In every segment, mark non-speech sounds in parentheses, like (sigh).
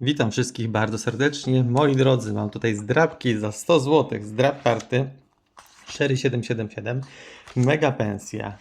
Witam wszystkich bardzo serdecznie. Moi drodzy, mam tutaj zdrabki za 100 zł. Zdrab karty. Sherry 777, Mega Pensja,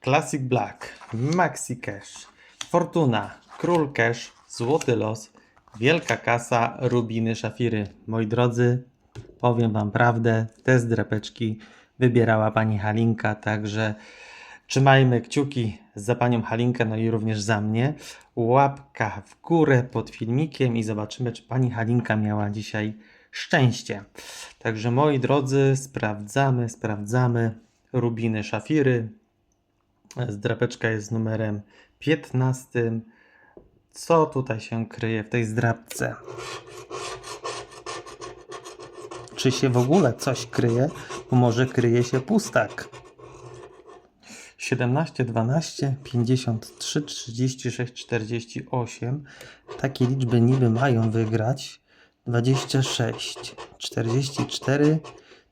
Classic Black, Maxi Cash, Fortuna, Król Cash, Złoty Los, Wielka Kasa, Rubiny, Szafiry. Moi drodzy, powiem Wam prawdę, te zdrapeczki wybierała Pani Halinka, także trzymajmy kciuki za Panią Halinkę, no i również za mnie. Łapka w górę pod filmikiem i zobaczymy, czy Pani Halinka miała dzisiaj szczęście. Także moi drodzy, sprawdzamy, sprawdzamy. Rubiny, szafiry. Zdrapeczka jest numerem 15. Co tutaj się kryje w tej zdrabce? Czy się w ogóle coś kryje? Może kryje się pustak. 17, 12, 53, 36, 48. Takie liczby niby mają wygrać. 26, 44,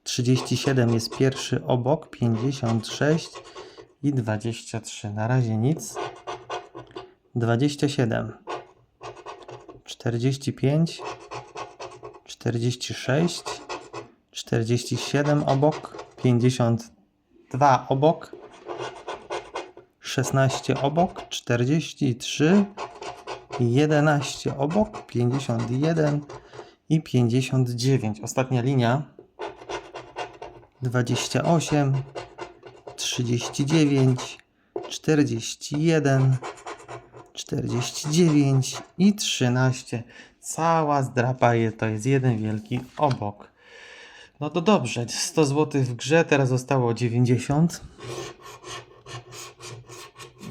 37 jest pierwszy obok, 56 i 23. Na razie nic. 27, 45, 46, 47 obok, 52 obok, 16 obok, 43, 11 obok, 51 i 59. Ostatnia linia 28, 39, 41, 49 i 13. Cała zdrapa to jest jeden wielki obok. No to dobrze, 100 zł w grze, teraz zostało 90.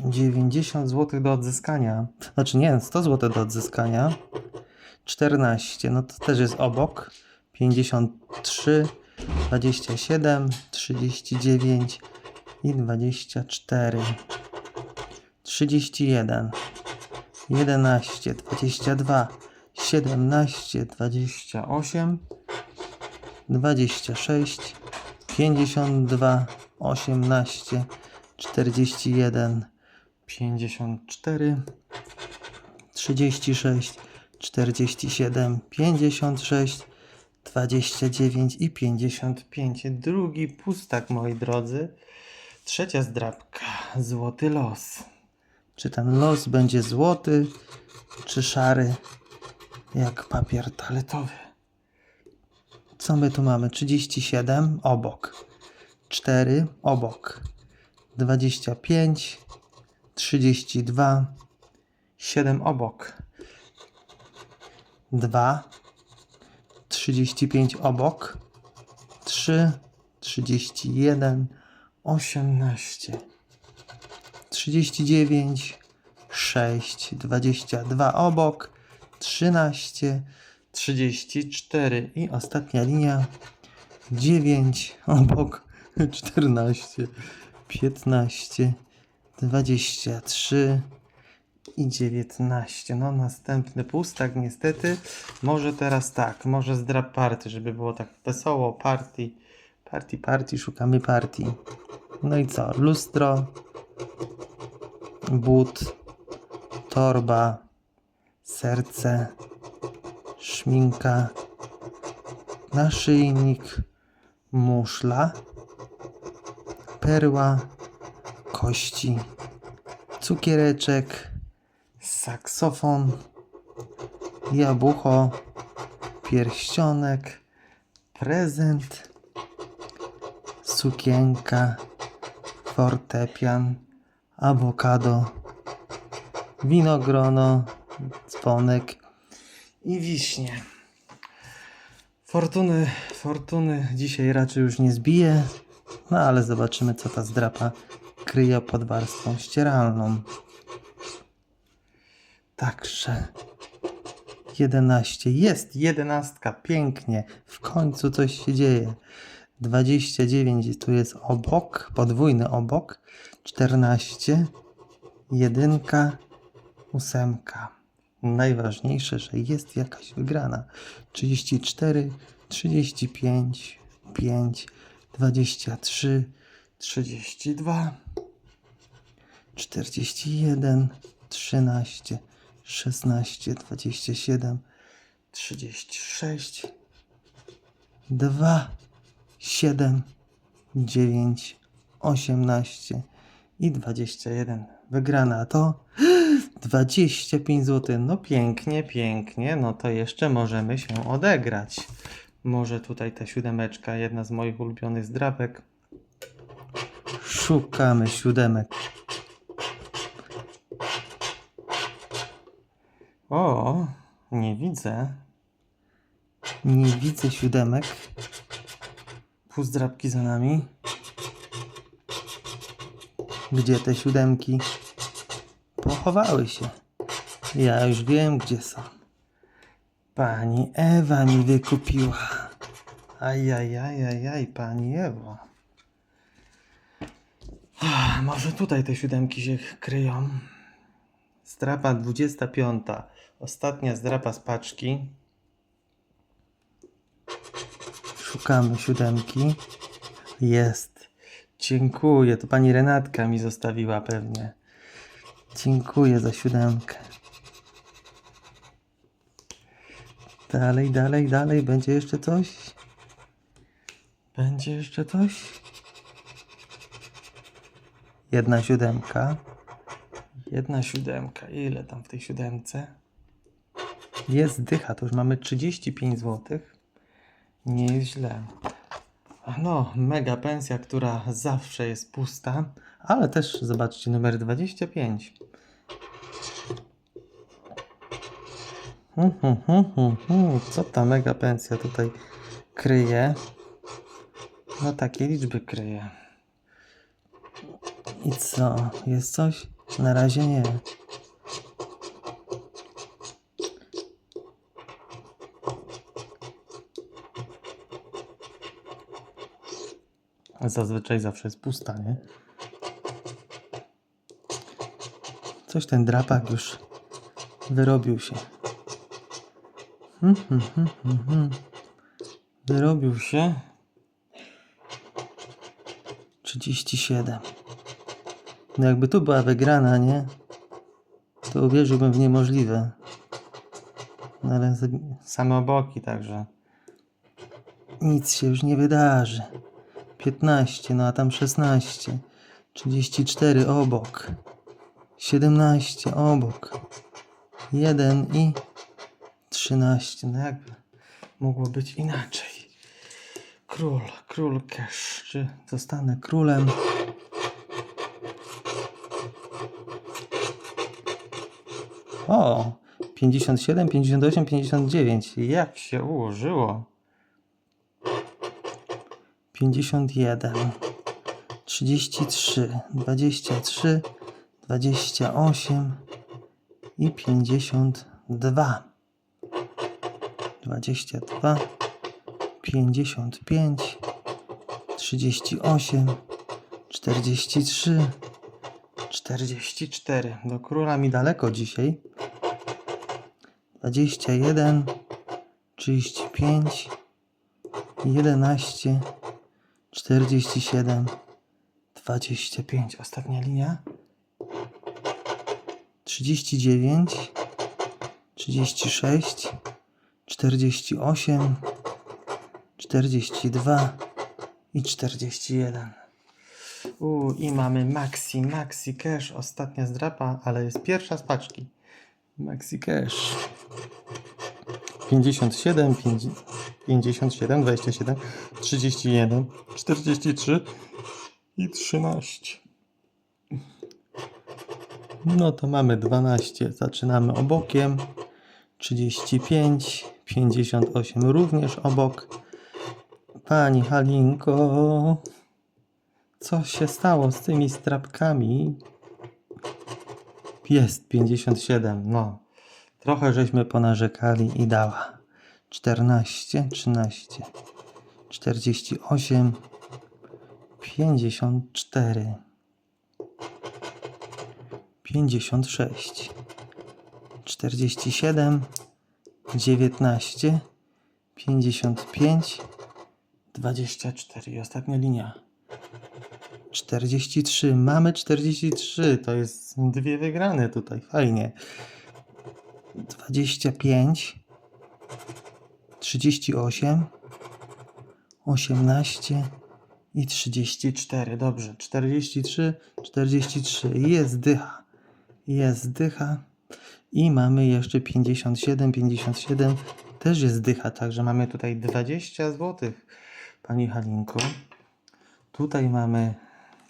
90 zł do odzyskania. Znaczy nie, 100 zł do odzyskania. 14, no to też jest obok. 53, 27, 39 i 24. 31, 11, 22, 17, 28, 26, 52, 18, 41, 54, 36, 47, 56, 29 i 55. Drugi pustak, moi drodzy. Trzecia zdrabka. Złoty los. Czy ten los będzie złoty, czy szary, jak papier toaletowy? Co my tu mamy? 37 obok. 4 obok. 25, 32, 7 obok. 2, 35 obok. 3, 31, 18, 39, 6, 22 obok. 13, 34 i ostatnia linia 9 obok 14, 15, 23 i 19. No następny pustak niestety. Może teraz tak, może zdrap party, żeby było tak wesoło, party, party, party, szukamy party. No i co? Lustro, but, torba, serce, szminka, naszyjnik, muszla, perła, kości, cukiereczek, saksofon, jabłko, pierścionek, prezent, sukienka, fortepian, awokado, winogrono, dzwonek i wiśnie. Fortuny, fortuny dzisiaj raczej już nie zbije, no ale zobaczymy co ta zdrapa kryje pod warstwą ścieralną. Także 11. Jest jedenastka, pięknie. W końcu coś się dzieje. 29 tu jest obok, podwójny obok. 14, jedynka, ósemka. Najważniejsze, że jest jakaś wygrana. 34, 35, 5, 23, 32, 41, 13, 16, 27, 36, 2, 7, 9, 18 i 21. Wygrana to (gasps) 25 zł. No pięknie, pięknie. No to jeszcze możemy się odegrać. Może tutaj ta siódemeczka, jedna z moich ulubionych zdrapek. Szukamy siódemek. O, nie widzę. Nie widzę siódemek. Pół zdrapki za nami. Gdzie te siódemki? Pochowały się. Ja już wiem, gdzie są. Pani Ewa mi wykupiła. Ajajajajaj, pani Ewo. Ach, Może tutaj te siódemki się kryją. Zdrapa 25. Ostatnia zdrapa z paczki. Szukamy siódemki. Jest. Dziękuję. To pani Renatka mi zostawiła pewnie. Dziękuję za siódemkę. Dalej, dalej, dalej. Będzie jeszcze coś? Będzie jeszcze coś? Jedna siódemka. Jedna siódemka. Ile tam w tej siódemce? Jest dycha, to już mamy 35 zł. Nie jest źle. No, mega pensja, która zawsze jest pusta, ale też zobaczcie numer 25. Hmm, hmm, hmm. Co ta mega pensja tutaj kryje? No takie liczby kryje. I co? Jest coś? Na razie nie. Zazwyczaj zawsze jest pusta, nie? Coś ten drapak już wyrobił się. Wyrobił się. 37. No jakby tu była wygrana, nie? To uwierzyłbym w niemożliwe. No ale same oboki, także nic się już nie wydarzy. 15, no a tam 16. 34 obok. 17 obok. 1 i 13. No jakby mogło być inaczej. Król, król cash. Czy zostanę królem? O! 57, 58, 59. Jak się ułożyło? 51, 33, 23, 28 i 52. 22, 55, 38, 43, 44. Do króla mi daleko dzisiaj. 21, 35, 11, 47, 25. Ostatnia linia. 39, 36, 48, 42 i 41. U, i mamy Maxi, Maxi Cash. Ostatnia zdrapa, ale jest pierwsza z paczki. Maxi Cash. 57, 5, 57, 27, 31, 43 i 13. No to mamy 12. Zaczynamy obokiem. 35, 58 również obok. Pani Halinko, co się stało z tymi strapkami? Jest 57, no. Trochę żeśmy ponarzekali i dała. 14, 13, 48, 54, 56, 47, 19, 55, 24 i ostatnia linia. 43. Mamy 43. To jest dwie wygrane tutaj. Fajnie. 25, 38, 18 I 34, dobrze. 43, 43. Jest dycha. jest dycha. I mamy jeszcze 57, 57 też jest dycha, Także mamy tutaj 20 zł, Pani Halinko. Tutaj mamy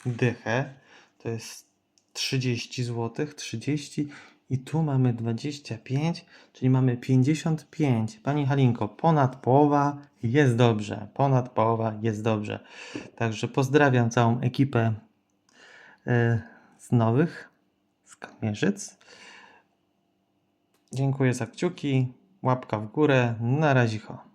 dychę, to jest 30 zł, 30 i tu mamy 25, czyli mamy 55. Pani Halinko, ponad połowa jest dobrze, ponad połowa jest dobrze. Także pozdrawiam całą ekipę e, z nowych, z Kamierzyc. Dziękuję za kciuki, łapka w górę, na razie.